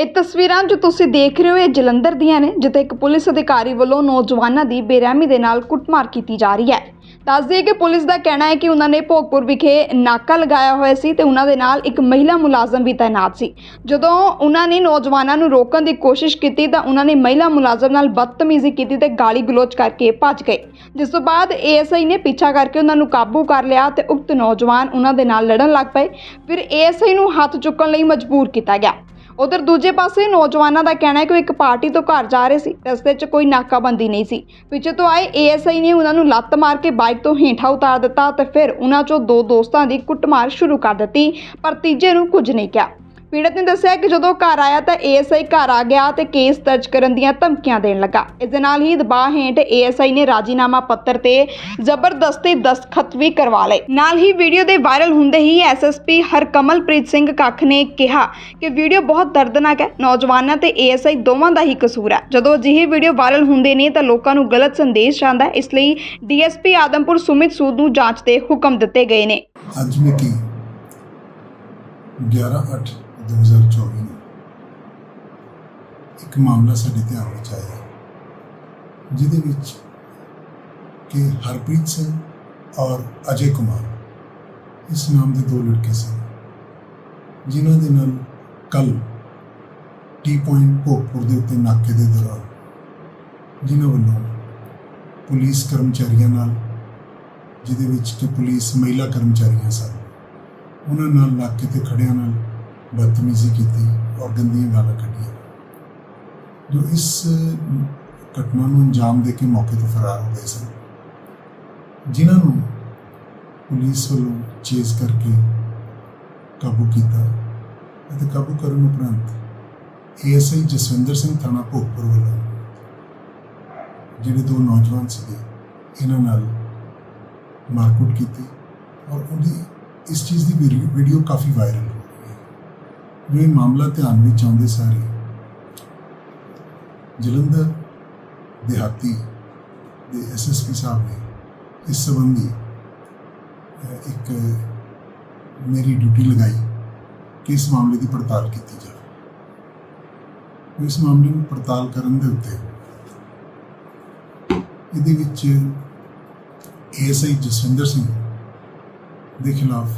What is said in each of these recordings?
ਇਹ ਤਸਵੀਰਾਂ ਜੋ ਤੁਸੀਂ ਦੇਖ ਰਹੇ ਹੋ, ਇਹ ਜਲੰਧਰ ਦੀਆਂ ਨੇ, ਜਿੱਥੇ ਇੱਕ ਪੁਲਿਸ ਅਧਿਕਾਰੀ ਵੱਲੋਂ ਨੌਜਵਾਨਾਂ ਦੀ ਬੇਰਹਿਮੀ ਦੇ ਨਾਲ ਕੁੱਟਮਾਰ ਕੀਤੀ ਜਾ ਰਹੀ ਹੈ। ਦੱਸ ਦਈਏ ਕਿ ਪੁਲਿਸ ਦਾ ਕਹਿਣਾ ਹੈ ਕਿ ਉਹਨਾਂ ਨੇ ਭੋਗਪੁਰ ਵਿਖੇ ਨਾਕਾ ਲਗਾਇਆ ਹੋਇਆ ਸੀ ਤੇ ਉਹਨਾਂ ਦੇ ਨਾਲ ਇੱਕ ਮਹਿਲਾ ਮੁਲਾਜ਼ਮ ਵੀ ਤਾਇਨਾਤ ਸੀ। ਜਦੋਂ ਉਹਨਾਂ ਨੇ ਨੌਜਵਾਨਾਂ ਨੂੰ ਰੋਕਣ ਦੀ ਕੋਸ਼ਿਸ਼ ਕੀਤੀ ਤਾਂ ਉਹਨਾਂ ਨੇ ਮਹਿਲਾ ਮੁਲਾਜ਼ਮ ਨਾਲ ਬਦਤਮੀਜ਼ੀ ਕੀਤੀ ਤੇ ਗਾਲੀ ਗਲੋਚ ਕਰਕੇ ਭੱਜ ਗਏ। ਜਿਸ ਤੋਂ ਬਾਅਦ ਏਐਸਆਈ ਨੇ ਪਿੱਛਾ ਕਰਕੇ ਉਹਨਾਂ ਨੂੰ ਕਾਬੂ ਕਰ ਲਿਆ ਤੇ ਉਕਤ ਨੌਜਵਾਨ ਉਹਨਾਂ ਦੇ ਨਾਲ ਲੜਨ ਲੱਗ ਪਏ। ਫਿਰ ਏਐਸਆਈ ਨੂੰ ਹੱਥ ਚੁੱਕਣ ਲਈ ਮਜਬੂਰ ਕੀਤਾ ਗਿਆ। ਉਧਰ ਦੂਜੇ ਪਾਸੇ ਨੌਜਵਾਨਾਂ ਦਾ ਕਹਿਣਾ ਹੈ ਕਿ ਉਹ ਇੱਕ ਪਾਰਟੀ ਤੋਂ ਘਰ ਜਾ ਰਹੇ ਸੀ। ਰਸਤੇ 'ਚ ਕੋਈ ਨਾਕਾਬੰਦੀ ਨਹੀਂ ਸੀ। ਪਿੱਛੇ ਤੋਂ ਆਏ ਏਐਸਆਈ ਨੇ ਉਹਨਾਂ ਨੂੰ ਲੱਤ ਮਾਰ ਕੇ ਬਾਈਕ ਤੋਂ ਹੇਠਾਂ ਉਤਾਰ ਦਿੱਤਾ ਤੇ ਫਿਰ ਉਹਨਾਂ 'ਚੋਂ ਦੋ ਦੋਸਤਾਂ ਦੀ ਕੁੱਟਮਾਰ ਸ਼ੁਰੂ ਕਰ ਦਿੱਤੀ, ਪਰ ਤੀਜੇ ਨੂੰ ਕੁਝ ਨਹੀਂ ਕਿਹਾ। ਪੀੜਤ ਨੇ ਦੱਸਿਆ ਕਿ ਜਦੋਂ ਘਰ ਆਇਆ ਤਾਂ ਏਐਸਆਈ ਘਰ ਆ ਗਿਆ ਤੇ ਕੇਸ ਦਰਜ ਕਰਨ ਦੀਆਂ ਧਮਕੀਆਂ ਦੇਣ ਲੱਗਾ। ਇਸ ਦੇ ਨਾਲ ਹੀ ਦਬਾਅ ਹੇਠ ਏਐਸਆਈ ਨੇ ਰਾਜੀਨਾਮਾ ਪੱਤਰ ਤੇ ਜ਼ਬਰਦਸਤੀ ਦਸਖਤ ਵੀ ਕਰਵਾ ਲਏ। ਨਾਲ ਹੀ ਵੀਡੀਓ ਦੇ ਵਾਇਰਲ ਹੁੰਦੇ ਹੀ ਐਸਐਸਪੀ ਹਰਕਮਲਪ੍ਰੀਤ ਸਿੰਘ ਕੱਖ ਨੇ ਕਿਹਾ ਕਿ ਵੀਡੀਓ ਬਹੁਤ ਦਰਦਨਾਕ ਹੈ। ਨੌਜਵਾਨਾਂ ਤੇ ਏਐਸਆਈ ਦੋਵਾਂ ਦਾ ਹੀ ਕਸੂਰ ਹੈ। ਜਦੋਂ ਅਜਿਹੇ ਵੀਡੀਓ ਵਾਇਰਲ ਹੁੰਦੇ ਨੇ ਤਾਂ ਲੋਕਾਂ ਨੂੰ ਗਲਤ ਸੰਦੇਸ਼ ਜਾਂਦਾ ਹੈ। ਇਸ ਲਈ ਡੀਐਸਪੀ ਆਦਮਪੁਰ ਸੁਮਿਤ ਸੂਦ ਨੂੰ ਜਾਂਚ ਦੇ ਹੁਕਮ ਦਿੱਤੇ ਗਏ ਨੇ। ਅੱਜ ਮਿਤੀ 11/8/2024 ਨੂੰ। ਇੱਕ ਮਾਮਲਾ ਸਾਡੇ ਧਿਆਨ ਵਿੱਚ ਆਇਆ। ਜਿਹਦੇ ਵਿੱਚ ਕਿ ਹਰਪ੍ਰੀਤ ਸਿੰਘ ਔਰ ਅਜੇ ਕੁਮਾਰ, ਇਸ ਨਾਮ ਦੇ ਦੋ ਲੜਕੇ ਸਨ, ਜਿਨ੍ਹਾਂ ਦੇ ਨਾਲ ਕੱਲ ਟੀ ਪੁਆਇੰਟ ਭੋਗਪੁਰ ਦੇ ਉੱਤੇ ਨਾਕੇ ਦੇ ਦੌਰਾਨ ਜਿਨ੍ਹਾਂ ਵੱਲੋਂ ਪੁਲਿਸ ਕਰਮਚਾਰੀਆਂ ਨਾਲ, ਜਿਹਦੇ ਵਿੱਚ ਕਿ ਪੁਲਿਸ ਮਹਿਲਾ ਕਰਮਚਾਰੀਆਂ ਸਨ, ਉਹਨਾਂ ਨਾਲ ਨਾਕੇ ਤੇ ਖੜਿਆਂ ਨਾਲ ਬਦਤਮੀਜ਼ੀ ਕੀਤੀ ਔਰ ਗੰਦੀਆਂ ਗਾਲਾਂ ਕੱਢੀਆਂ। ਜੋ ਇਸ ਘਟਨਾ ਨੂੰ ਅੰਜਾਮ ਦੇ ਕੇ ਮੌਕੇ ਤੋਂ ਫਰਾਰ ਹੋ ਗਏ ਸਨ, ਜਿਨ੍ਹਾਂ ਨੂੰ ਪੁਲਿਸ ਵੱਲੋਂ ਚੇਜ਼ ਕਰਕੇ ਕਾਬੂ ਕੀਤਾ ਅਤੇ ਕਾਬੂ ਕਰਨ ਉਪਰੰਤ ਏਐਸਆਈ ਜਸਵਿੰਦਰ ਸਿੰਘ ਥਾਣਾ ਭੋਗਪੁਰ ਵੱਲੋਂ, ਜਿਹੜੇ ਦੋ ਨੌਜਵਾਨ ਸੀਗੇ, ਇਹਨਾਂ ਨਾਲ ਮਾਰਕੁੱਟ ਕੀਤੀ ਔਰ ਉਹਦੀ ਇਸ ਚੀਜ਼ ਦੀ ਵੀਡੀਓ- ਵੀਡੀਓ ਕਾਫੀ ਵਾਇਰਲ ਹੋ ਇਹ ਮਾਮਲਾ ਧਿਆਨ ਵਿੱਚ ਆਉਂਦੇ ਸਾਰੇ ਜਲੰਧਰ ਦਿਹਾਤੀ ਦੇ ਐਸਐਸਪੀ ਸਾਹਿਬ ਨੇ ਇਸ ਸੰਬੰਧੀ ਇੱਕ ਮੇਰੀ ਡਿਊਟੀ ਲਗਾਈ ਕਿ ਇਸ ਮਾਮਲੇ ਦੀ ਪੜਤਾਲ ਕੀਤੀ ਜਾਵੇ। ਇਸ ਮਾਮਲੇ ਨੂੰ ਪੜਤਾਲ ਕਰਨ ਦੇ ਉੱਤੇ ਇਹਦੇ ਵਿੱਚ ਏਐਸਆਈ ਜਸਵਿੰਦਰ ਸਿੰਘ ਦੇ ਖਿਲਾਫ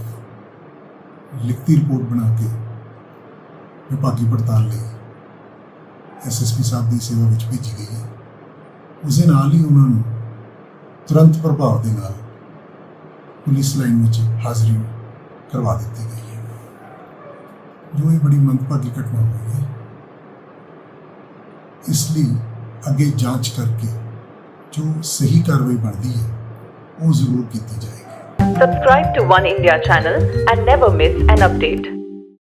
ਲਿਖਤੀ ਰਿਪੋਰਟ ਬਣਾ ਕੇ ਵਿਭਾਗੀ ਪੜਤਾਲ ਲਈ ਐਸਐਸਪੀ ਸਾਹਿਬ ਦੀ ਸੇਵਾ ਵਿੱਚ ਭੇਜੀ ਗਈ ਹੈ। ਉਸ ਦੇ ਨਾਲ ਹੀ ਉਹਨਾਂ ਨੂੰ ਤੁਰੰਤ ਪ੍ਰਭਾਵ ਦੇ ਨਾਲ ਪੁਲਿਸ ਲਾਈਨ ਵਿੱਚ ਹਾਜ਼ਰੀ ਕਰਵਾ ਦਿੱਤੀ ਗਈ ਹੈ। ਜੋ ਇਹ ਬੜੀ ਮੰਦਭਾਗੀ ਘਟਨਾ ਹੋਈ ਹੈ, ਇਸ ਲਈ ਅੱਗੇ ਜਾਂਚ ਕਰਕੇ ਜੋ ਸਹੀ ਕਾਰਵਾਈ ਬਣਦੀ ਹੈ, ਉਹ ਜ਼ਰੂਰ ਕੀਤੀ ਜਾਏਗੀ। Subscribe to One India channel and never miss an update.